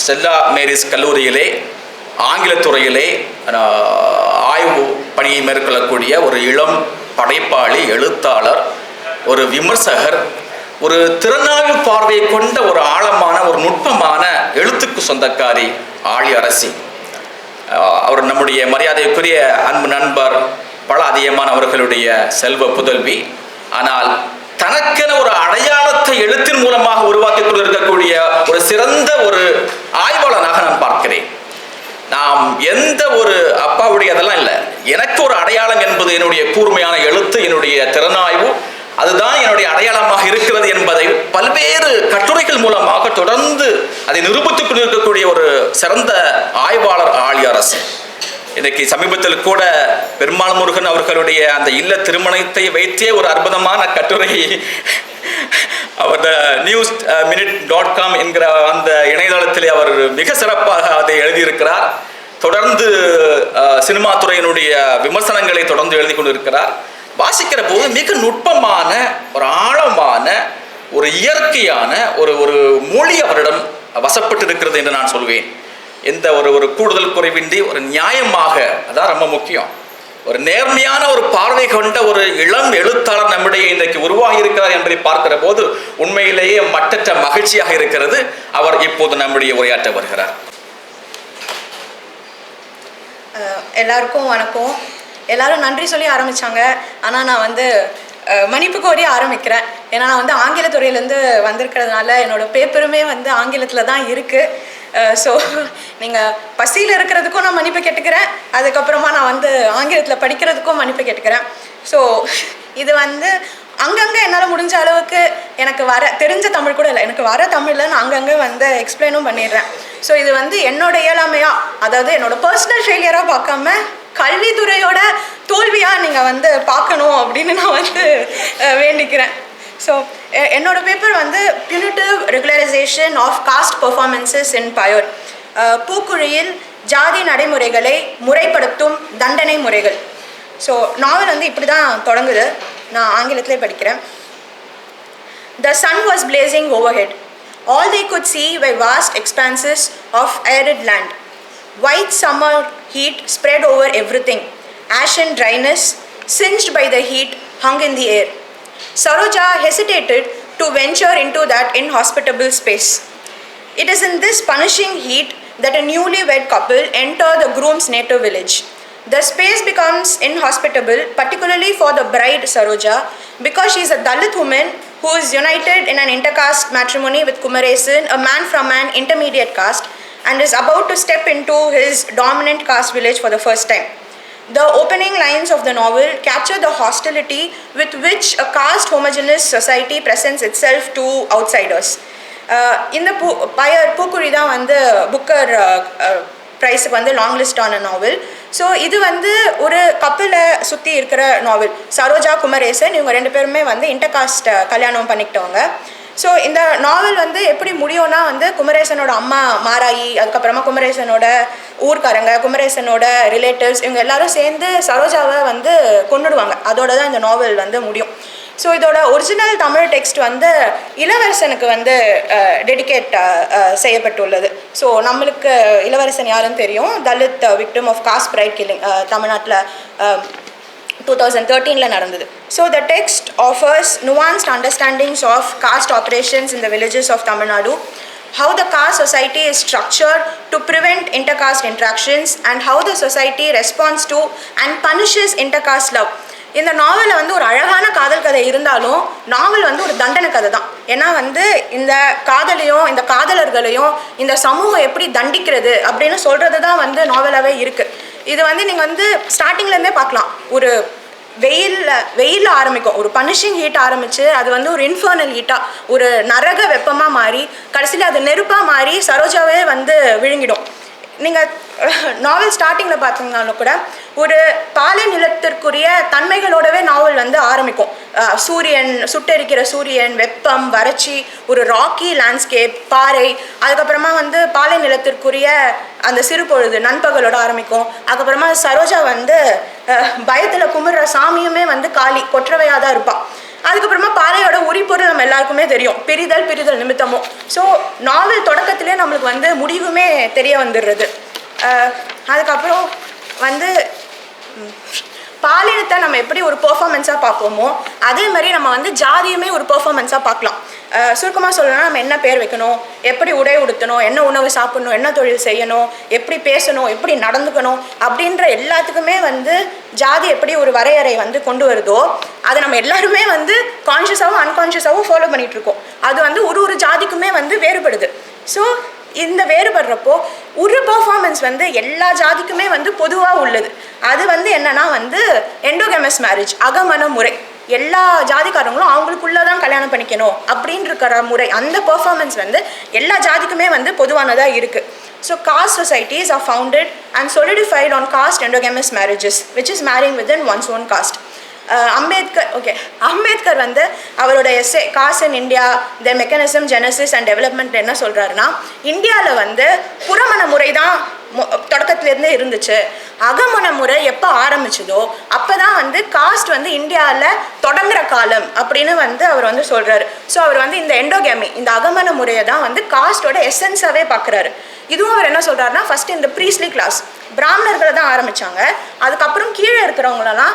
Stella Mary's கல்லூரியிலே ஆங்கிலத்துறையிலே ஆய்வு பணியை மேற்கொள்ளக்கூடிய ஒரு இளம் படைப்பாளி எழுத்தாளர் ஒரு விமர்சகர் ஒரு திறனாய்வு பார்வையை கொண்ட ஒரு ஆழமான ஒரு நுட்பமான எழுத்துக்கு சொந்தக்காரி ஆழி அரசி. அவர் நம்முடைய மரியாதைக்குரிய அன்பு நண்பர் பல அதிகமான அவர்களுடைய செல்வ புதல்வி. ஆனால் தனக்கென ஒரு அடையாளத்தை எழுத்தின் மூலமாக உருவாக்கி கொண்டிருக்கக்கூடிய ஒரு சிறந்த ஒரு ஆய்வாளனாக நான் பார்க்கிறேன். நாம் எந்த ஒரு அப்பாவுடைய அதெல்லாம் இல்லை. எனக்கு ஒரு அடையாளம் என்பது என்னுடைய கூர்மையான எழுத்து என்னுடைய திறனாய்வு அதுதான் என்னுடைய அடையாளமாக இருக்கிறது என்பதை பல்வேறு கட்டுரைகள் மூலமாக தொடர்ந்து அதை நிரூபித்துக் கொண்டிருக்கக்கூடிய ஒரு சிறந்த ஆய்வாளர் ஆழி அரசு இன்னைக்கு சமீபத்தில் கூட பெருமாள் முருகன் அவர்களுடைய அந்த இல்ல திருமணத்தை வைத்தே ஒரு அற்புதமான கட்டுரை அவர் நியூஸ் மினிட் டாட் காம் என்கிற அந்த இணையதளத்திலே அவர் மிக சிறப்பாக அதை எழுதியிருக்கிறார். தொடர்ந்து சினிமா துறையினுடைய விமர்சனங்களை தொடர்ந்து எழுதி கொண்டிருக்கிறார். வாசிக்கிற போது மிக நுட்பமான ஒரு ஆழமான ஒரு இயற்கையான ஒரு ஒரு மொழி அவரிடம் வசப்பட்டு இருக்கிறது என்று நான் சொல்வேன். எந்த ஒரு ஒரு கூடுதல் குறைவின்றி ஒரு நியாயமாக அதான் ரொம்ப முக்கியம். ஒரு நேர்மையான ஒரு பார்வை கொண்ட ஒரு இளம் எழுத்தாளர் நம்முடைய இன்றைக்கு உருவாகி இருக்கிறார் என்பதை பார்க்கிற போது உண்மையிலேயே மட்டற்ற மகிழ்ச்சியாக இருக்கிறது. அவர் இப்போது நம்முடைய உரையாற்ற வருகிறார். எல்லாருக்கும் வணக்கம். எல்லாரும் நன்றி சொல்லி ஆரம்பிச்சாங்க. ஆனால் நான் வந்து மன்னிப்பு கோரி ஆரம்பிக்கிறேன். ஏன்னா நான் வந்து ஆங்கிலத்துறையிலேருந்து வந்திருக்கிறதுனால என்னோட பேப்பருமே வந்து ஆங்கிலத்தில் தான் இருக்குது ஸோ நீங்கள் பசியில் இருக்கிறதுக்கும் நான் மன்னிப்பு கேட்டுக்கிறேன். அதுக்கப்புறமா நான் வந்து ஆங்கிலத்தில் படிக்கிறதுக்கும் மன்னிப்பு கேட்டுக்கிறேன். ஸோ இது வந்து அங்கங்கே என்னால் முடிஞ்ச அளவுக்கு எனக்கு வர தெரிஞ்ச தமிழ் கூட இல்லை. எனக்கு வர தமிழில் நான் அங்கங்கே வந்து எக்ஸ்பிளைனும் பண்ணிடுறேன். ஸோ இது வந்து என்னோட இயலாமையாக அதாவது என்னோட பர்சனல் ஃபெயிலியராக பார்க்காம கல்வித்துறையோட தோல்வியாக நீங்கள் வந்து பார்க்கணும் அப்படின்னு நான் வந்து வேண்டிக்கிறேன். ஸோ என்னோட பேப்பர் வந்து punitive regularisation of caste performances in fire பூக்குழியில் ஜாதி நடைமுறைகளை முறைப்படுத்தும் தண்டனை முறைகள். ஸோ நாவல் வந்து இப்படி தான் தொடங்குது. நான் ஆங்கிலத்திலே படிக்கிறேன். The sun was blazing over all they could see was vast expanses of arid land White summer heat spread over everything. Ashen dryness, singed by the heat, hung in the air. Saroja hesitated to venture into that inhospitable space. It is in this punishing heat that a newlywed couple enter the groom's native village. The space becomes inhospitable, particularly for the bride Saroja, because she is a Dalit woman who is united in an intercaste matrimony with Kumaresan, a man from an intermediate caste, and is about to step into his dominant caste village for the first time. The opening lines of the novel capture the hostility with which a caste homogeneous society presents itself to outsiders. Uh, இந்த பூ பயர் பூக்குழி தான் வந்து Booker ப்ரைஸுக்கு வந்து long list ஆன நாவல் so இது வந்து ஒரு கப்பலை சுற்றி இருக்கிற நாவல் சரோஜா குமரேசன் இவங்க ரெண்டு பேருமே வந்து இன்டர்காஸ்ட் கல்யாணம் பண்ணிக்கிட்டவங்க ஸோ இந்த நாவல் வந்து எப்படி முடியும்னா வந்து குமரேசனோட அம்மா மாராயி அதுக்கப்புறமா குமரேசனோட ஊர்க்காரங்க குமரேசனோட ரிலேட்டிவ்ஸ் இவங்க எல்லாரும் சேர்ந்து சரோஜாவை வந்து கொன்னுடுவாங்க. அதோட தான் இந்த நாவல் வந்து முடியும். ஸோ இதோட ஒரிஜினல் தமிழ் டெக்ஸ்ட் வந்து இளவரசனுக்கு வந்து டெடிகேட் செய்யப்பட்டுள்ளது. ஸோ நம்மளுக்கு இளவரசன் யாருன்னு தெரியும்? Dalit victim of caste pride killing தமிழ்நாட்டில் டூ தௌசண்ட் தேர்ட்டீனில் நடந்தது. So the text offers nuanced understandings of caste operations in villages of Tamil Nadu how the how the caste society is structured to prevent intercaste interactions, and how the society responds to and punishes intercaste love. இந்த நாவலில் வந்து ஒரு அழகான காதல் கதை இருந்தாலும் நாவல் வந்து ஒரு தண்டனை கதை தான். ஏன்னா வந்து இந்த காதலையும் இந்த காதலர்களையும் இந்த சமூகம் எப்படி தண்டிக்கிறது அப்படின்னு சொல்கிறது தான் வந்து நாவலாகவே இருக்குது இது வந்து நீங்கள் வந்து ஸ்டார்டிங்லேருந்தே பார்க்கலாம். ஒரு வெயிலில் வெயிலில் ஆரம்பிக்கும். ஒரு பனிஷிங் ஹீட் ஆரம்பித்து அது வந்து ஒரு இன்ஃபர்னல் ஹீட்டாக ஒரு நரக வெப்பமாக மாறி கடைசியில் அது நெருப்பாக மாறி சரோஜாவே வந்து விழுங்கிடும். நீங்கள் நாவல் ஸ்டார்டிங்கில் பார்த்தீங்கன்னா கூட ஒரு பாலை நிலத்திற்குரிய தன்மைகளோடவே நாவல் வந்து ஆரம்பிக்கும். சூரியன் சுட்டெரிக்கிற சூரியன் வெப்பம் வறட்சி ஒரு ராக்கி லேண்ட்ஸ்கேப் பாறை அதுக்கப்புறமா வந்து பாலை நிலத்திற்குரிய அந்த சிறு பொழுது நண்பகலோட ஆரம்பிக்கும். அதுக்கப்புறமா சரோஜா வந்து பயத்தில் கும்பிட்ற சாமியுமே வந்து காளி கொற்றவையாக தான் இருப்பாள் அதுக்கப்புறமா பாறையோட உரிப்பொருள் நம்ம எல்லாருக்குமே தெரியும். பிரிதல் பிரிதல் நிமித்தமும் ஸோ நாவல் தொடக்கத்திலே நம்மளுக்கு வந்து முடிவுமே தெரிய வந்துடுறது. அதுக்கப்புறம் வந்து பாலினத்தை நம்ம எப்படி ஒரு பெர்ஃபார்மன்ஸாக பார்ப்போமோ அதே மாதிரி நம்ம வந்து ஜாதியுமே ஒரு பெர்ஃபார்மன்ஸாக பார்க்கலாம். சுருக்கமாக சொல்லணும்னா நம்ம என்ன பேர் வைக்கணும் எப்படி உடை உடுத்தணும் என்ன உணவு சாப்பிடணும் என்ன தொழில் செய்யணும் எப்படி பேசணும் எப்படி நடந்துக்கணும் அப்படின்ற எல்லாத்துக்குமே வந்து ஜாதி எப்படி ஒரு வரையறை வந்து கொண்டு வருதோ அதை நம்ம எல்லாருமே வந்து கான்ஷியஸாகவும் அன்கான்ஷியஸாகவும் ஃபாலோ பண்ணிட்டு இருக்கோம். அது வந்து ஒரு ஒரு ஜாதிக்குமே வந்து வேறுபடுது. ஸோ இந்த வேறுபடுறப்போ ஒரு பர்ஃபார்மன்ஸ் வந்து எல்லா ஜாதிக்குமே வந்து பொதுவாக உள்ளது. அது வந்து என்னன்னா வந்து எண்டோகெமஸ் மேரேஜ் அகமன முறை. எல்லா ஜாதிக்காரங்களும் அவங்களுக்குள்ளே தான் கல்யாணம் பண்ணிக்கணும் அப்படின்னு இருக்கிற முறை அந்த பர்ஃபார்மன்ஸ் வந்து எல்லா ஜாதிக்குமே வந்து பொதுவானதாக இருக்குது so caste societies are founded and solidified on caste endogamous marriages which is marrying within one's own caste. Caste Ambedkar okay Ambedkar வந்து அவரோட essay castes in India the mechanism genesis and development என்ன சொல்கிறாருன்னா இந்தியாவில் வந்து புறமண முறை தான் தொடக்கத்துலேருந்தே இருந்துச்சு. அகமண முறை எப்போ ஆரம்பிச்சதோ அப்போ தான் வந்து காஸ்ட் வந்து இந்தியாவில் தொடங்குற காலம் அப்படின்னு வந்து அவர் வந்து சொல்கிறாரு ஸோ அவர் வந்து இந்த எண்டோகேமி இந்த அகமண முறையை தான் வந்து காஸ்டோட எசன்ஸாகவே பார்க்குறாரு இதுவும் அவர் என்ன சொல்கிறாருன்னா ஃபஸ்ட்டு இந்த ப்ரீஸ்லி கிளாஸ் பிராமணர்களை தான் ஆரம்பிச்சாங்க. அதுக்கப்புறம் கீழே இருக்கிறவங்களெல்லாம்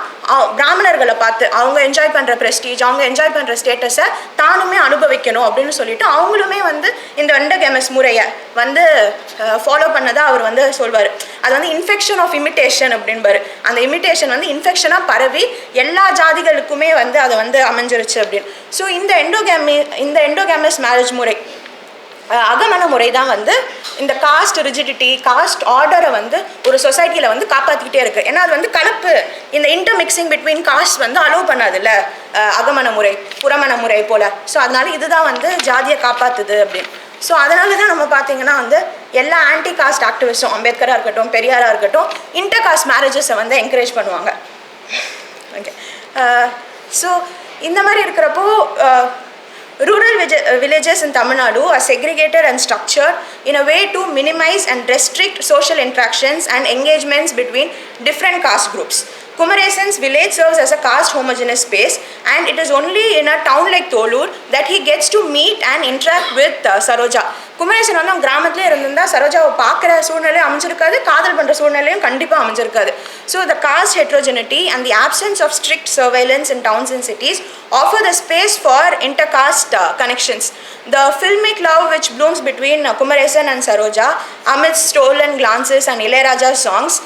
பிராமணர்களை பார்த்து அவங்க என்ஜாய் பண்ணுற ப்ரெஸ்டீஜ் அவங்க என்ஜாய் பண்ணுற ஸ்டேட்டஸை தானுமே அனுபவிக்கணும் அப்படின்னு சொல்லிட்டு அவங்களுமே வந்து இந்த வெண்டகெமஸ் முறையை வந்து ஃபாலோ பண்ணதாக அவர் வந்து சொல்வார். அது வந்து இன்ஃபெக்ஷன் ஆஃப் இமிட்டேஷன் அப்படின்பாரு. அந்த இமிட்டேஷன் வந்து இன்ஃபெக்ஷனாக பரவி எல்லா ஜாதிகளுக்குமே வந்து அதை வந்து அமைஞ்சிருச்சு அப்படின்னு. ஸோ இந்த எண்டோகேமி இந்த எண்டோகேமஸ் மேரேஜ் முறை அகமன முறை தான் வந்து இந்த காஸ்ட் ரிஜிடிட்டி காஸ்ட் ஆர்டரை வந்து ஒரு சொசைட்டியில் வந்து காப்பாற்றிக்கிட்டே இருக்குது ஏன்னா அது வந்து கலப்பு. இந்த இன்டர் மிக்சிங் பிட்வீன் காஸ்ட் வந்து அலோவ் பண்ணாதுல்ல. அகமன அகமண முறை புறமண முறை போல். ஸோ அதனால இதுதான் வந்து ஜாதியை காப்பாற்றுது அப்படின்னு. ஸோ அதனால தான் நம்ம பார்த்தீங்கன்னா வந்து எல்லா ஆன்டி காஸ்ட் ஆக்டிவிஸ்டும் அம்பேத்கராக இருக்கட்டும் பெரியாராக இருக்கட்டும் இன்டர் காஸ்ட் மேரேஜஸை வந்து என்கரேஜ் பண்ணுவாங்க. ஓகே ஸோ இந்த மாதிரி இருக்கிறப்போ rural uh, villages in Tamil Nadu are segregated and structured in a way to minimize and restrict social interactions and engagements between different caste groups. Kumaresan's village serves as a caste homogeneous space and it is only in a town like Tholur that he gets to meet and interact with uh, Saroja. Kumaresan வந்து அவங்க கிராமத்திலே இருந்திருந்தா சரோஜாவை பார்க்குற சூழ்நிலையும் அமைஞ்சிருக்காது காதல் பண்ணுற சூழ்நிலையும் கண்டிப்பாக அமைஞ்சிருக்காது so the caste heterogeneity and the absence of strict surveillance in towns and cities offer the space for inter caste connections the filmic love which blooms between Kumaresan and Saroja amid stolen glances and Ilaiyaraaja songs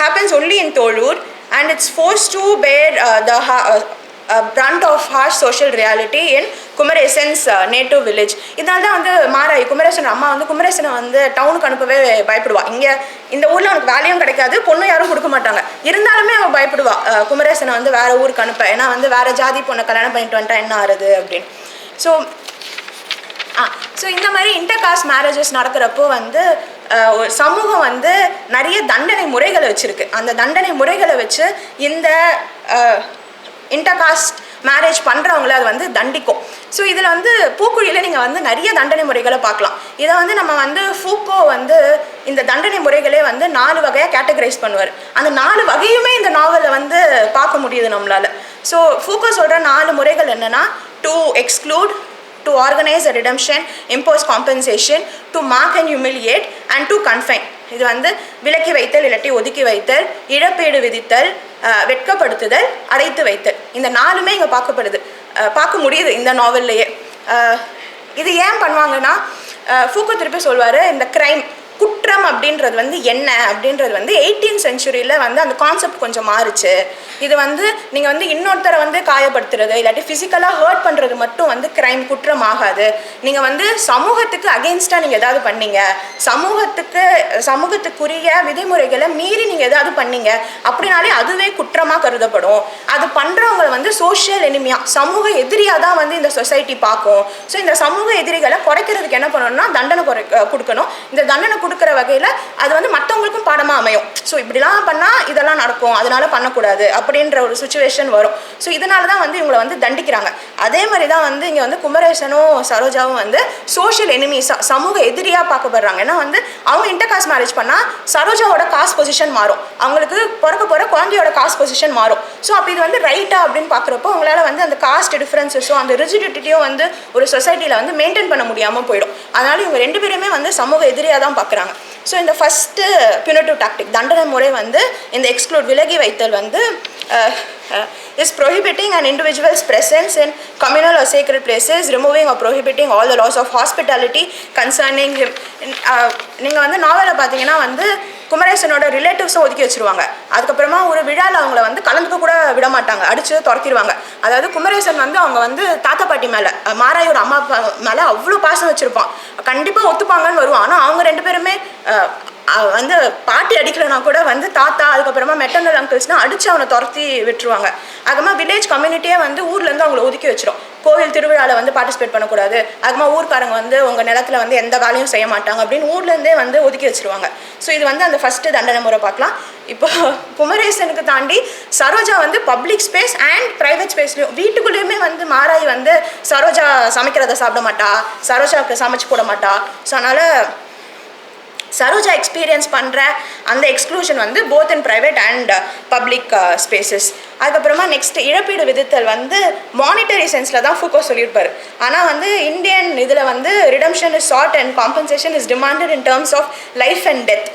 happens only in Tholur and it's forced to bear the the ha- uh, uh, brunt of harsh social reality in Kumaresan's native village இதனால தான் வந்து மாறாய் குமரேசன் அம்மா வந்து குமரேசனை வந்து டவுனுக்கு அனுப்பவே பயப்படுவா. இங்கே இந்த ஊரில் அவனுக்கு வேலையும் கிடைக்காது பொண்ணு யாரும் கொடுக்க மாட்டாங்க. இருந்தாலுமே அவள் பயப்படுவா. குமரேசனை வந்து வேற ஊருக்கு அனுப்ப. ஏன்னா வந்து வேற ஜாதி பொண்ணை கல்யாணம் பண்ணிட்டு வந்துட்டா என்ன ஆறுது அப்படின்னு. ஸோ ஆ ஸோ இந்த மாதிரி இன்டர் காஸ்ட் மேரேஜஸ் நடக்கிறப்போ வந்து சமூகம் வந்து நிறைய தண்டனை முறைகளை வச்சுருக்கு. அந்த தண்டனை முறைகளை வச்சு இந்த இன்டர்காஸ்ட் மேரேஜ் பண்ணுறவங்கள அது வந்து தண்டிக்கும். ஸோ இதில் வந்து பூக்குழியில் நீங்கள் வந்து நிறைய தண்டனை முறைகளை பார்க்கலாம். இதை வந்து நம்ம வந்து ஃபூக்கோ வந்து இந்த தண்டனை முறைகளே வந்து நாலு வகையாக கேட்டகரைஸ் பண்ணுவார். அந்த நாலு வகையுமே இந்த நாவலில் வந்து பார்க்க முடியுது நம்மளால். ஸோ ஃபூக்கோ சொல்கிற நாலு முறைகள் என்னென்னா to exclude to organize a redemption, impose compensation, to mark and humiliate, and to confine. இது வந்து விலக்கி வைத்தல் இல்லாட்டி ஒதுக்கி வைத்தல் இழப்பீடு விதித்தல் வெட்கப்படுத்துதல் அடைத்து வைத்தல். இந்த நாலுமே இங்கே பார்க்கப்படுது. பார்க்க முடியுது இந்த நாவல்லையே இது ஏன் பண்ணுவாங்கன்னா ஃபூக்கு திருப்பி சொல்வார் இந்த க்ரைம் குற்றம் அப்படின்றது வந்து என்ன அப்படின்றது வந்து எயிட்டீன் செஞ்சுரியில் வந்து அந்த கான்செப்ட் கொஞ்சம் மாறுச்சு. இது வந்து நீங்கள் வந்து இன்னொருத்தரை வந்து காயப்படுத்துறது இல்லாட்டி ஃபிசிக்கலாக ஹர்ட் பண்ணுறது மட்டும் வந்து கிரைம் குற்றம் ஆகாது. நீங்கள் வந்து சமூகத்துக்கு அகெயின்ஸ்டாக நீங்கள் ஏதாவது பண்ணீங்க. சமூகத்துக்கு சமூகத்துக்குரிய விதிமுறைகளை மீறி நீங்கள் ஏதாவது பண்ணீங்க. அப்படின்னாலே அதுவே குற்றமாக கருதப்படும். அது பண்ணுறவங்க வந்து சோஷியல் எனிமியா சமூக எதிரியாக தான் வந்து இந்த சொசைட்டி பார்க்கும். ஸோ இந்த சமூக எதிரிகளை குறைக்கிறதுக்கு என்ன பண்ணணும்னா தண்டனை குறை கொடுக்கணும். இந்த தண்டனை கொடுக்குற வகையில் அது வந்து மற்றவங்களுக்கும் பாடமாக அமையும். ஸோ இப்படிலாம் பண்ணால் இதெல்லாம் நடக்கும். அதனால பண்ணக்கூடாது அப்படின்ற ஒரு சுச்சுவேஷன் வரும். ஸோ இதனால தான் வந்து இவங்களை வந்து தண்டிக்கிறாங்க. அதே மாதிரி தான் வந்து இங்கே வந்து குமரேசனும் சரோஜாவும் வந்து சோஷியல் எனிமீஸாக சமூக எதிரியாக பார்க்கப்படுறாங்க. ஏன்னா வந்து அவங்க இன்டர் காஸ்ட் மேரேஜ் பண்ணால் சரோஜாவோட காஸ்ட் பொசிஷன் மாறும். அவங்களுக்கு பிறக்க போகிற குழந்தையோட காஸ்ட் பொசிஷன் மாறும். ஸோ அப்போ இது வந்து ரைட்டா அப்படின்னு பார்க்குறப்போ அவங்களால வந்து அந்த காஸ்ட் டிஃப்ரென்சஸும் அந்த ரிஜிடிட்டியும் வந்து ஒரு சொசைட்டியில் வந்து மெயின்டைன் பண்ண முடியாமல் போயிடும். அதனால இவங்க ரெண்டு பேருமே வந்து சமூக எதிரியாக தான் பார்க்குறாங்க. ஸோ இந்த ஃபஸ்ட்டு பியூனட்டிவ் டாக்டிக் தண்டனை முறை வந்து இந்த எக்ஸ்க்ளூட் விலகி வைத்தல் வந்து Uh, is prohibiting an individual's presence in communal or sacred places removing or prohibiting all the laws of hospitality concerning him. Uh, நீங்கள் வந்து நாவலில் பார்த்தீங்கன்னா வந்து குமரேசனோட ரிலேட்டிவ்ஸும் ஒதுக்கி வச்சிருவாங்க. அதுக்கப்புறமா ஒரு விழாவில் அவங்கள வந்து கலந்துக்க கூட விட மாட்டாங்க அடித்து துரத்திடுவாங்க. அதாவது குமரேசன் வந்து அவங்க வந்து தாத்தா பாட்டி மேலே மாராயூர் அம்மா அப்பா மேலே அவ்வளோ பாசம் வச்சுருப்பான். கண்டிப்பாக ஒத்துப்பாங்கன்னு வருவான். ஆனால் அவங்க ரெண்டு பேருமே வந்து பாட்டி அடிக்கலைனா கூட வந்து தாத்தா அதுக்கப்புறமா மெட்டர்னல் அங்கிள்ஸ்னால் அடித்து அவனை துரத்தி விட்டுருவாங்க. அதுக்கப்புறமா வில்லேஜ் கம்யூனிட்டியே வந்து ஊர்லேருந்து அவங்கள ஒதுக்கி வச்சிடும் கோவில் திருவிழாவில் வந்து பார்ட்டிசிபேட் பண்ணக்கூடாது. அதுக்கப்புறமா ஊர்க்காரங்க வந்து உங்கள் நிலத்துல வந்து எந்த வேலையும் செய்ய மாட்டாங்க அப்படின்னு ஊர்லேருந்தே வந்து ஒதுக்கி வச்சிருவாங்க. ஸோ இது வந்து அந்த ஃபஸ்ட்டு தண்டனை முறை பார்க்கலாம். இப்போ குமரேசனுக்கு தாண்டி சரோஜா வந்து பப்ளிக் ஸ்பேஸ் அண்ட் ப்ரைவேட் ஸ்பேஸ்லையும் வீட்டுக்குள்ளேயுமே வந்து மாறாய் வந்து சரோஜா சமைக்கிறத சாப்பிட மாட்டா. சரோஜாவுக்கு சமைச்சு போட மாட்டா. ஸோ அதனால் சரோஜா எக்ஸ்பீரியன்ஸ் பண்ணுற அந்த எக்ஸ்க்ளூஷன் வந்து both in private and public spaces அதுக்கப்புறமா நெக்ஸ்ட் இழப்பீடு விதித்தல் வந்து மானிட்டரி சென்ஸில் தான் ஃபூக்கோ சொல்லியிருப்பார். ஆனால் வந்து இந்தியன் இதில் வந்து redemption is sought and compensation is demanded in terms of life and death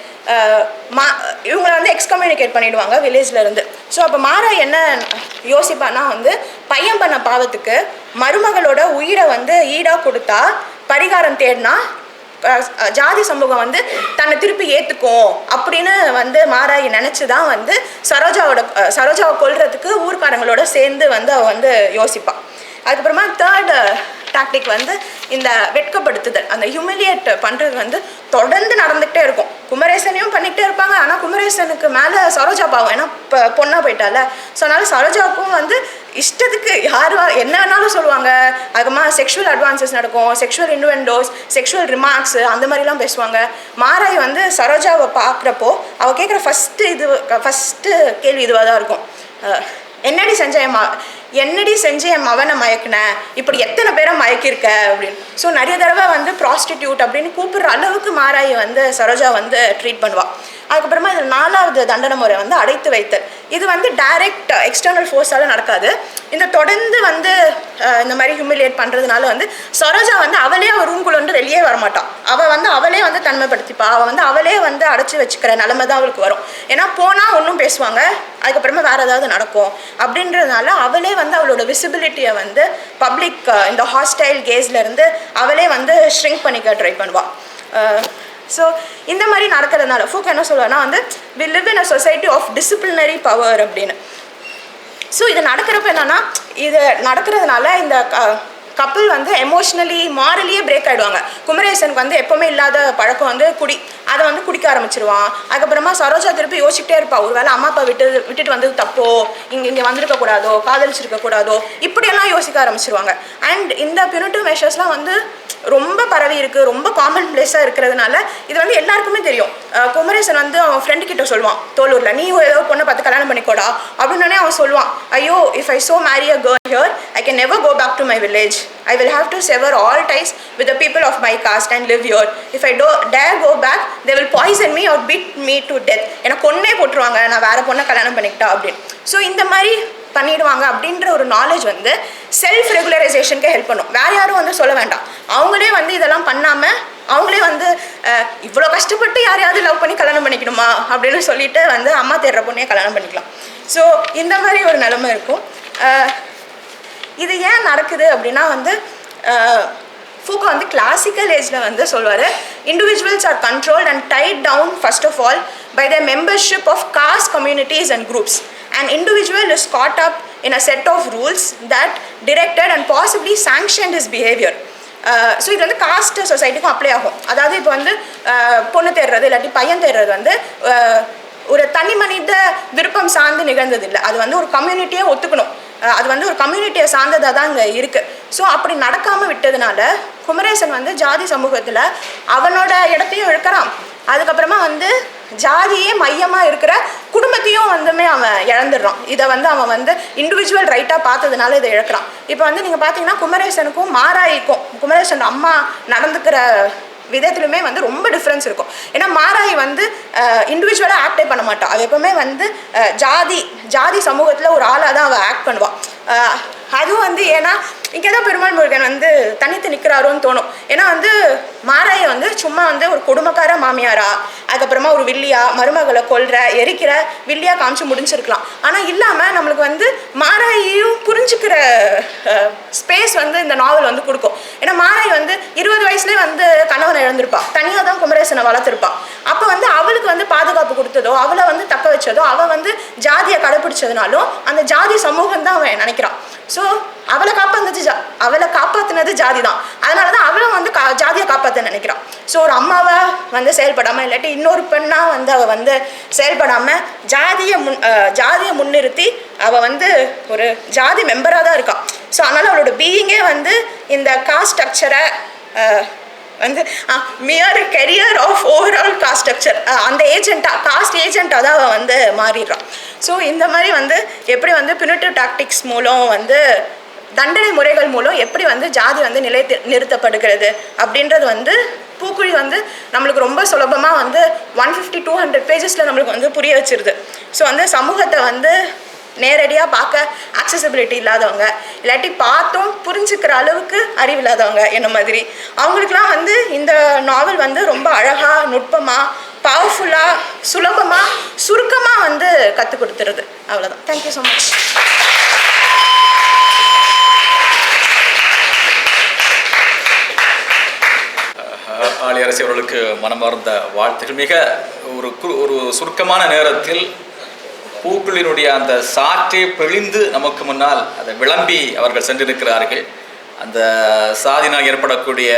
மா இவங்களை வந்து எக்ஸ்கம்யூனிகேட் பண்ணிடுவாங்க வில்லேஜ்லேருந்து ஸோ அப்போ மாறா என்ன யோசிப்பான்னா வந்து பையன் பண்ண பாவத்துக்கு மருமகளோட உயிரை வந்து ஈடாக கொடுத்தா பரிகாரம் தேடினா ஜாதி சமூகம் வந்து தன்னை திருப்பி ஏற்றுக்கும் அப்படின்னு வந்து மாறாயி நினச்சி தான் வந்து சரோஜாவோட சரோஜாவை கொள்றதுக்கு ஊர்க்காரங்களோட சேர்ந்து வந்து அவள் வந்து யோசிப்பாள் அதுக்கப்புறமா தேர்டு டாக்டிக் வந்து இந்த வெட்கப்படுத்துதல். அந்த ஹியூமிலியேட் பண்ணுறது வந்து தொடர்ந்து நடந்துக்கிட்டே இருக்கும். குமரேசனையும் பண்ணிக்கிட்டே இருப்பாங்க. ஆனால் குமரேசனுக்கு மேலே சரோஜா பாவம். ஏன்னா இப்போ பொண்ணாக போயிட்டால. ஸோ அதனால சரோஜாவுக்கும் வந்து இஷ்டத்துக்கு யார் என்ன வேணாலும் சொல்லுவாங்க. அதுக்கப்புறமா செக்ஷுவல் அட்வான்சஸ் நடக்கும் செக்ஷுவல் இன்வெண்டோஸ் செக்ஷுவல் ரிமார்க்ஸ் அந்த மாதிரிலாம் பேசுவாங்க. மாராய் வந்து சரோஜாவை பார்க்குறப்போ அவள் கேட்குற ஃபஸ்ட்டு இது ஃபஸ்ட்டு கேள்வி இதுவாக தான் இருக்கும் என்னடி செஞ்ச மா என்னடி செஞ்சு என் மவனை மயக்கின? இப்படி எத்தனை பேரை மயக்கியிருக்க? அப்படின்னு. ஸோ நிறைய தடவை வந்து ப்ராஸ்டிடியூட் அப்படின்னு கூப்பிடுற அளவுக்கு மாறாயி வந்து சரோஜா வந்து ட்ரீட் பண்ணுவாள் அதுக்கப்புறமா இது நாலாவது தண்டனை முறை வந்து அடைத்து வைத்தல். இது வந்து டைரக்ட் எக்ஸ்டர்னல் ஃபோர்ஸால் நடக்காது. இந்த தொடர்ந்து வந்து இந்த மாதிரி ஹியூமிலியேட் பண்ணுறதுனால வந்து சரோஜா வந்து அவளே அவள் ரூம்குள்ள வந்து வெளியே வரமாட்டான் அவள் வந்து அவளே வந்து தன்மைப்படுத்திப்பா. அவள் வந்து அவளே வந்து அடைச்சி வச்சுக்கிற நிலமை தான் அவளுக்கு வரும். ஏன்னா போனால் ஒன்றும் பேசுவாங்க. அதுக்கப்புறமா வேறு ஏதாவது நடக்கும். அப்படின்றதுனால அவளே வந்து அவளோட விசிபிலிட்டியை வந்து பப்ளிக் இந்த ஹாஸ்டைல் கேஸ்லேருந்து அவளே வந்து ஷ்ரிங்க் பண்ணிக்க ட்ரை பண்ணுவாள் ஸோ இந்த மாதிரி நடக்கிறதுனால ஃபூக் என்ன சொல்லுவான்னா வந்து we live in a society of disciplinary power அப்படின்னு. ஸோ இது நடக்கிறப்ப என்னன்னா இது நடக்கிறதுனால இந்த கப்பிள் வந்து எமோஷ்னலி மாரலியே பிரேக் ஆகிடுவாங்க குமரேசனுக்கு வந்து எப்போவுமே இல்லாத பழக்கம் வந்து குடி அதை வந்து குடிக்க ஆரம்பிச்சிருவான். அதுக்கப்புறமா சரோஜா திருப்பி யோசிச்சுட்டே இருப்பா. ஒருவேளை அம்மா அப்பா விட்டு விட்டுட்டு வந்தது தப்போ? இங்கே இங்கே வந்திருக்க கூடாதோ? காதலிச்சிருக்க கூடாதோ? இப்படியெல்லாம் யோசிக்க ஆரம்பிச்சிருவாங்க. அண்ட் இந்த பியூனிட்டிவ் மெஷர்ஸ்லாம் வந்து ரொம்ப பரவி இருக்கு ரொம்ப காமன் பிளேஸாக இருக்கிறதுனால இது வந்து எல்லாருக்குமே தெரியும். குமரேசன் வந்து அவன் ஃப்ரெண்டு கிட்ட சொல்லுவான் தோலூரில் நீ ஏதோ பொண்ணை பார்த்து கல்யாணம் பண்ணிக்கோடா அப்படின்னே அவன் சொல்லுவான் ஐயோ if I so marry a girl here I can never go back to my village I will have to sever all ties with the people of my caste and live your if I do dare go back they will poison me or beat me to death எனக்கு கொன்னே போட்டுருவாங்க நான் வேற பொண்ணை கல்யாணம் பண்ணிக்கிட்டா அப்படின்னு. So இந்த மாதிரி பண்ணிடுவாங்க அப்படின்ற ஒரு நாலேஜ் வந்து செல்ஃப் ரெகுலரைசேஷனுக்கு ஹெல்ப் பண்ணும். வேற யாரும் வந்து சொல்ல வேண்டாம். அவங்களே வந்து இதெல்லாம் பண்ணாமல் அவங்களே வந்து இவ்வளோ கஷ்டப்பட்டு யாரையாவது லவ் பண்ணி கல்யாணம் பண்ணிக்கணுமா அப்படின்னு சொல்லிட்டு வந்து அம்மா தேடுற பொண்ணையே கல்யாணம் பண்ணிக்கலாம். ஸோ இந்த மாதிரி ஒரு நிலைமை இருக்கும். இது ஏன் நடக்குது அப்படின்னா வந்து ஃபூக்கோ வந்து கிளாசிக்கல் ஏஜில் வந்து சொல்வார் individuals are controlled and tied down first of all by the membership of caste communities and groups and individual is caught up in a set of rules that directed and possibly sanctioned is behaviour so இது வந்து cost சொசைட்டிக்கும் apply ஆகும். அதாவது இப்போ வந்து uh, பொண்ணு தேடுறது இல்லாட்டி பையன் தேடுறது வந்து uh, ஒரு தனி மனித விருப்பம் சார்ந்து நிகழ்ந்தது இல்லை அது வந்து ஒரு கம்யூனிட்டியை ஒத்துக்கணும். அது வந்து ஒரு கம்யூனிட்டியை சார்ந்ததாக தான் இங்கே இருக்குது ஸோ அப்படி நடக்காமல் விட்டதுனால குமரேசன் வந்து ஜாதி சமூகத்தில் அவனோட இடத்தையும் இழுக்கிறான். அதுக்கப்புறமா வந்து ஜாதியே மையமாக இருக்கிற குடும்பத்தையும் வந்துமே அவன் இழந்துடுறான். இதை வந்து அவன் வந்து இண்டிவிஜுவல் ரைட்டாக பார்த்ததுனால இதை இழக்கிறான். இப்போ வந்து நீங்கள் பார்த்தீங்கன்னா குமரேசனுக்கும் மாராயிக்கும் குமரேசன் அம்மா நடந்துக்கிற விதத்துலையுமே வந்து ரொம்ப டிஃப்ரென்ஸ் இருக்கும். ஏன்னா மாராயி வந்து இண்டிவிஜுவலாக ஆக்டே பண்ண மாட்டாள் அவள் எப்பவுமே வந்து ஜாதி ஜாதி சமூகத்தில் ஒரு ஆளாக தான் அவள் ஆக்ட் பண்ணுவாள் அதுவும் வந்து ஏன்னா இங்கே தான் பெருமாள் முருகன் வந்து தனித்து நிற்கிறாரோன்னு தோணும். ஏன்னா வந்து மாராயை வந்து சும்மா வந்து ஒரு குடும்பக்கார மாமியாரா? அதுக்கப்புறமா ஒரு வில்லியா? மருமகளை கொல்ற எரிக்கிற வில்லியா காமிச்சு முடிஞ்சிருக்கலாம். ஆனால் இல்லாமல் நம்மளுக்கு வந்து மாராயையும் புரிஞ்சுக்கிற ஸ்பேஸ் வந்து இந்த நாவல் வந்து கொடுக்கும். ஏன்னா மாலை வந்து இருபது வயசுலேயே வந்து கணவனை இழந்திருப்பாள் தனியாக தான் குமரேசனை வளர்த்துருப்பா. அப்போ வந்து அவளுக்கு வந்து பாதுகாப்பு கொடுத்ததோ அவளை வந்து தக்க வச்சதோ அவள் வந்து ஜாதியை கடைப்பிடிச்சதுனாலும் அந்த ஜாதி சமூகம் தான் அவன் நினைக்கிறான். ஸோ அவளை காப்பாந்துச்சு ஜா அவளை காப்பாத்துனது ஜாதி தான் அதனால தான் அவளும் வந்து கா ஜாதியை காப்பாற்ற நினைக்கிறான். ஸோ ஒரு அம்மாவை வந்து செயல்படாமல் இல்லாட்டி இன்னொரு பெண்ணாக வந்து அவள் வந்து செயல்படாமல் ஜாதியை முன் ஜாதியை முன்னிறுத்தி அவள் வந்து ஒரு ஜாதி மெம்பராக தான் இருக்காள் ஸோ அதனால் அவளோட பீயிங்கே வந்து இந்த காஸ்ட் ஸ்ட்ரக்சரை வந்து mere carrier of overall caste structure அந்த ஏஜெண்ட்டாக காஸ்ட் ஏஜென்ட்டாக தான் அவள் வந்து மாறிடுறான் ஸோ இந்த மாதிரி வந்து எப்படி வந்து பினிட்டிவ் டாக்டிக்ஸ் மூலம் வந்து தண்டனை முறைகள் மூலம் எப்படி வந்து ஜாதி வந்து நிலை நிறுத்தப்படுகிறது அப்படின்றது வந்து பூக்குழி வந்து நம்மளுக்கு ரொம்ப சுலபமாக வந்து ஒன் ஃபிஃப்டி டூ ஹண்ட்ரட் பேஜஸில் நம்மளுக்கு வந்து புரிய வச்சிருது. ஸோ வந்து சமூகத்தை வந்து நேரடியாக பார்க்க அக்சசபிலிட்டி இல்லாதவங்க இல்லாட்டி பார்த்தும் புரிஞ்சுக்கிற அளவுக்கு அறிவில்லாதவங்க என்ன மாதிரி. அவங்களுக்குலாம் வந்து இந்த நாவல் வந்து ரொம்ப அழகாக நுட்பமாக பவர்ஃபுல்லாக சுலபமாக சுருக்கமாக வந்து கற்றுக் கொடுத்துருது. அவ்வளோதான் thank you so much ah, Aliyarasi அவர்களுக்கு மனமார்ந்த வாழ்த்துகள் மிக ஒரு ஒரு சுருக்கமான நேரத்தில் பூக்களினுடைய அந்த சாற்றை பெழிந்து நமக்கு முன்னால் அதை விளம்பி அவர்கள் சென்றிருக்கிறார்கள். அந்த சாதினால் ஏற்படக்கூடிய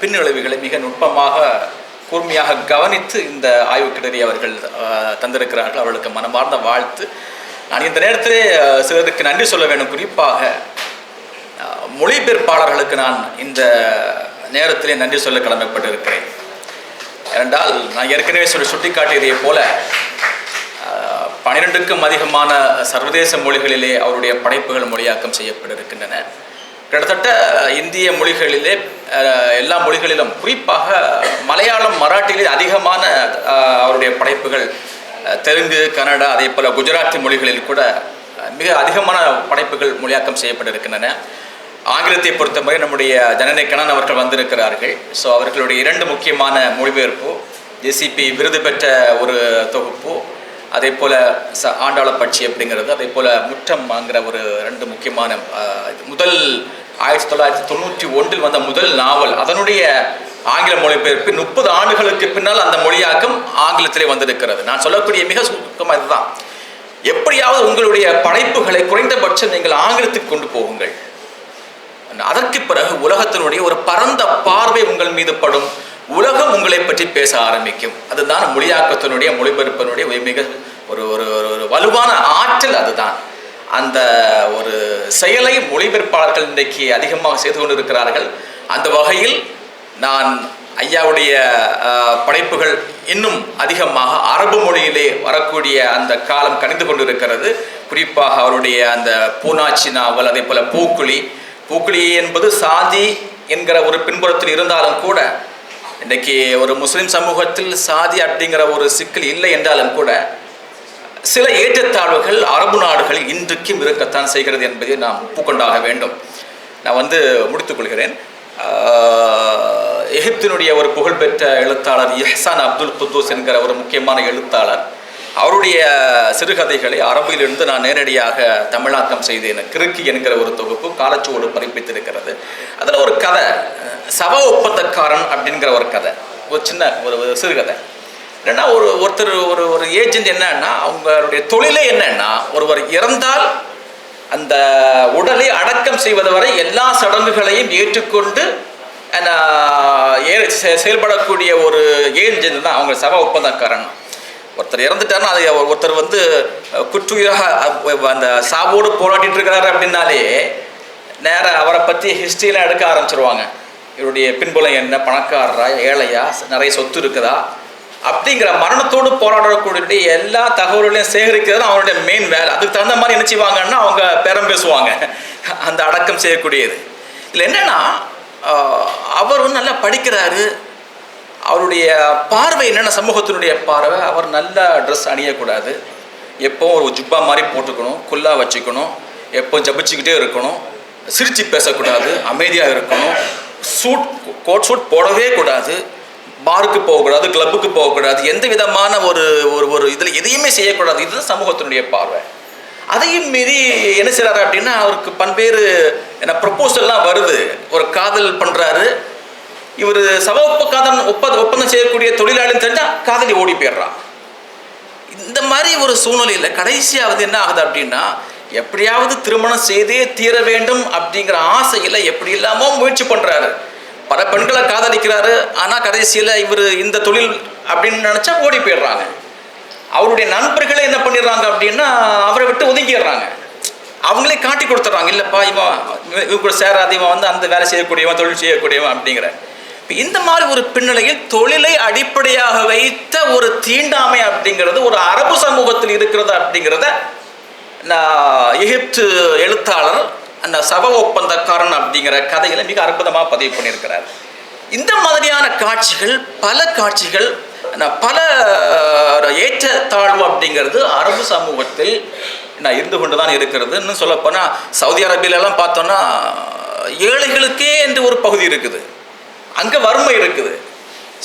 பின்விளைவுகளை மிக நுட்பமாக கூர்மையாக கவனித்து இந்த ஆய்வுக்கிடறி அவர்கள் தந்திருக்கிறார்கள். அவர்களுக்கு மனமார்ந்த வாழ்த்து. நான் இந்த நேரத்திலே சிலருக்கு நன்றி சொல்ல வேண்டும் குறிப்பாக மொழிபெயர்ப்பாளர்களுக்கு நான் இந்த நேரத்திலே நன்றி சொல்ல கடமைப்பட்டிருக்கிறேன். ஏனென்றால் நான் ஏற்கனவே சொல்லி சுட்டிக்காட்டியதைப் போல பனிரெண்டுக்கும் அதிகமான சர்வதேச மொழிகளிலே அவருடைய படைப்புகள் மொழியாக்கம் செய்யப்பட்டிருக்கின்றன. கிட்டத்தட்ட இந்திய மொழிகளிலே எல்லா மொழிகளிலும் குறிப்பாக மலையாளம் மராட்டியிலே அதிகமான அவருடைய படைப்புகள் தெலுங்கு கன்னடா அதே போல் குஜராத்தி மொழிகளில் கூட மிக அதிகமான படைப்புகள் மொழியாக்கம் செய்யப்பட்டிருக்கின்றன. ஆங்கிலத்தை பொறுத்தவரை நம்முடைய ஜனநாயகனன் அவர்கள் வந்திருக்கிறார்கள். ஸோ அவர்களுடைய இரண்டு முக்கியமான மொழிபெயர்ப்பு ஜேசிபி விருது பெற்ற ஒரு தொகுப்பு அதே போல் ச ஆண்டாள பட்சி அப்படிங்கிறது அதே போல் முற்றம்ங்கிற ஒரு ரெண்டு முக்கியமான முதல் ஆயிரத்தி தொள்ளாயிரத்தி தொண்ணூற்றி ஒன்றில் வந்த முதல் நாவல். அதனுடைய ஆங்கில மொழிபெயர்ப்பு முப்பது ஆண்டுகளுக்கு பின்னால் அந்த மொழியாக்கம் ஆங்கிலத்திலே வந்திருக்கிறது. நான் சொல்லக்கூடிய மிக சுருக்கமாக இதுதான். எப்படியாவது உங்களுடைய படைப்புகளை குறைந்தபட்சம் நீங்கள் ஆங்கிலத்துக்கு கொண்டு போகுங்கள். அதற்கு பிறகு உலகத்தினுடைய ஒரு பரந்த பார்வை உங்கள் மீது படும். உலகம் உங்களை பற்றி பேச ஆரம்பிக்கும். அதுதான் மொழியாக்கத்தினுடைய மொழிபெருப்பினுடைய மிக ஒரு ஒரு ஒரு- ஒரு வலுவான ஆற்றல் அதுதான். அந்த ஒரு செயலை மொழிபெயர்ப்பாளர்கள் இன்றைக்கு அதிகமாக செய்து கொண்டிருக்கிறார்கள். அந்த வகையில் நான் ஐயாவுடைய படைப்புகள் இன்னும் அதிகமாக அரபு மொழியிலே வரக்கூடிய அந்த காலம் கணிந்து கொண்டிருக்கிறது. குறிப்பாக அவருடைய அந்த பூனாச்சி நாவல் அதே போல பூக்குழி பூக்குழி என்பது சாதி என்கிற ஒரு பின்புறத்தில் இருந்தாலும் கூட இன்றைக்கி ஒரு முஸ்லீம் சமூகத்தில் சாதி அப்படிங்கிற ஒரு சிக்கல் இல்லை என்றாலும் கூட சில ஏற்றத்தாழ்வுகள் அரபு நாடுகள் இன்றைக்கும் இருக்கத்தான் செய்கிறது என்பதை நாம் ஒப்புக்கொண்டாக வேண்டும். நான் வந்து முடித்துக்கொள்கிறேன் எகிப்தினுடைய ஒரு புகழ்பெற்ற எழுத்தாளர் இஹ்சான் அப்துல் குத்தூஸ் என்கிற ஒரு முக்கியமான எழுத்தாளர் அவருடைய சிறுகதைகளை அரபிலிருந்து நான் நேரடியாக தமிழாக்கம் செய்தேன். கிறுக்கி என்கிற ஒரு தொகுப்பு காலச்சுவடு பதிப்பித்திருக்கிறது அதில் ஒரு கதை சவ ஒப்பந்தக்காரன் அப்படிங்கிற ஒரு கதை ஒரு சின்ன ஒரு சிறுகதை. என்னென்னா ஒரு ஒருத்தர் ஒரு ஒரு ஏஜென்ட் என்னன்னா அவங்களுடைய தொழிலே என்னன்னா ஒருவர் இறந்தால் அந்த உடலை அடக்கம் செய்வது வரை எல்லா சடங்குகளையும் ஏற்றுக்கொண்டு செயல்படக்கூடிய ஒரு ஏஜென்ட் தான் அவங்க சவ ஒப்பந்தக்காரன். ஒருத்தர் இறந்துட்டாருன்னா அது ஒருத்தர் வந்து குற்றுயிராக அந்த சாவோடு போராடிட்டு இருக்கிறாரு அப்படின்னாலே நேராக அவரை பற்றி ஹிஸ்ட்ரியெலாம் எடுக்க ஆரம்பிச்சிருவாங்க. இவருடைய பின்புலம் என்ன பணக்காரரா ஏழையா நிறைய சொத்து இருக்குதா? அப்படிங்கிற மரணத்தோடு போராடக்கூடிய எல்லா தகவல்களையும் சேகரிக்கிறது அவருடைய மெயின் வேலை. அதுக்கு தகுந்த மாதிரி என்ன செய்வாங்கன்னா அவங்க பேரம் பேசுவாங்க. அந்த அடக்கம் செய்யக்கூடியது. இதில் என்னென்னா அவர் வந்து நல்லா படிக்கிறாரு. அவருடைய பார்வை என்னென்ன சமூகத்தினுடைய பார்வை? அவர் நல்ல ட்ரெஸ் அணியக்கூடாது. எப்போவும் ஒரு ஜுப்பா மாதிரி போட்டுக்கணும் குல்லா வச்சுக்கணும் எப்போ ஜபிச்சுக்கிட்டே இருக்கணும் சிரித்து பேசக்கூடாது அமைதியாக இருக்கணும். சூட் கோட் சூட் போடவே கூடாது. பாருக்கு போகக்கூடாது கிளப்புக்கு போகக்கூடாது. எந்த விதமான ஒரு ஒரு ஒரு இதில் எதையுமே செய்யக்கூடாது. இதுதான் சமூகத்தினுடைய பார்வை. அதையும் மீறி என்ன செய்கிறாரு அப்படின்னா அவருக்கு பல்வேறு என்ன ப்ரப்போசல்லாம் வருது. ஒரு காதல் பண்ணுறாரு இவர் சவ ஒப்பக்காதன் ஒப்ப ஒப்பந்தம் செய்யக்கூடிய தொழிலாளின்னு தெரிஞ்சால் காதலி ஓடி போயிடுறான் இந்த மாதிரி ஒரு சூழ்நிலையில் கடைசியாக வந்து என்ன ஆகுது அப்படின்னா எப்படியாவது திருமணம் செய்தே தீர வேண்டும் அப்படிங்கிற ஆசையில் எப்படி இல்லாமோ முயற்சி பண்ணுறாரு பல பெண்களை காதலிக்கிறாரு ஆனால் கடைசியில் இவர் இந்த தொழில் அப்படின்னு நினச்சா ஓடி போயிடுறாங்க. அவருடைய நண்பர்களே என்ன பண்ணிடுறாங்க அப்படின்னா அவரை விட்டு ஒதுங்கிடுறாங்க. அவங்களே காட்டி கொடுத்துட்றாங்க இல்லைப்பா இவன் இவன் கூட சேராது இவன் வந்து அந்த வேலை செய்யக்கூடியவன் தொழில் செய்யக்கூடியவன் அப்படிங்கிற. இந்த மாதிரி ஒரு பின்னணியில் தொழிலை அடிப்படையாக வைத்த ஒரு தீண்டாமை அப்படிங்கிறது ஒரு அரபு சமூகத்தில் இருக்கிறது அப்படிங்கிறத நான் எகிப்து எழுத்தாளர் அந்த சப ஒப்பந்தக்காரன் அப்படிங்கிற கதையில மிக அற்புதமாக பதிவு பண்ணியிருக்கிறார். இந்த மாதிரியான காட்சிகள் பல காட்சிகள் நான் பல ஏற்ற ஏற்றத்தாழ்வு அப்படிங்கிறது அரபு சமூகத்தில் நான் இருந்து கொண்டு தான் இருக்கிறது இன்னும் சொல்லப்போனால் சவுதி அரேபியிலலாம் பார்த்தோன்னா ஏழைகளுக்கே என்று ஒரு பகுதி இருக்குது. அங்கே வறுமை இருக்குது.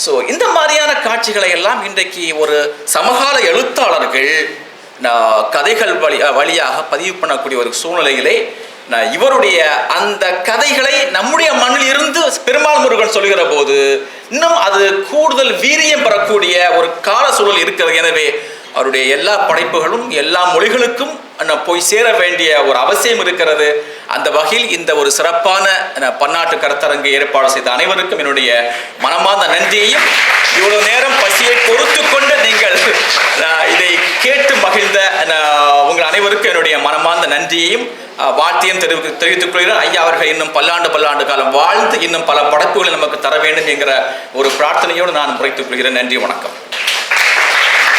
ஸோ இந்த மாதிரியான காட்சிகளை எல்லாம் இன்றைக்கு ஒரு சமகால எழுத்தாளர்கள் நான் கதைகள் வழி வழியாக பதிவு பண்ணக்கூடிய ஒரு சூழ்நிலையிலே நான் இவருடைய அந்த கதைகளை நம்முடைய மண்ணில் இருந்து பெருமாள் முருகன் சொல்கிற போது இன்னும் அது கூடுதல் வீரியம் பெறக்கூடிய ஒரு கால சூழல் இருக்கிறது. எனவே அவருடைய எல்லா படைப்புகளும் எல்லா மொழிகளுக்கும் போய் சேர வேண்டிய ஒரு அவசியம் இருக்கிறது. அந்த வகையில் இந்த ஒரு சிறப்பான பன்னாட்டு கருத்தரங்கு ஏற்பாடு செய்த அனைவருக்கும் என்னுடைய மனமார்ந்த நன்றியையும் இவ்வளவு நேரம் பசியை பொறுத்து கொண்டு நீங்கள் இதை கேட்டு மகிழ்ந்த உங்கள் அனைவருக்கும் என்னுடைய மனமார்ந்த நன்றியையும் அஹ், வாழ்த்தையும் தெரிவி தெரிவித்துக் கொள்கிறார் ஐயா அவர்கள் இன்னும் பல்லாண்டு பல்லாண்டு காலம் வாழ்ந்து இன்னும் பல படைப்புகளை நமக்கு தர வேண்டும் என்கிற ஒரு பிரார்த்தனையோடு நான் முறைத்துக் கொள்கிறேன். நன்றி வணக்கம்.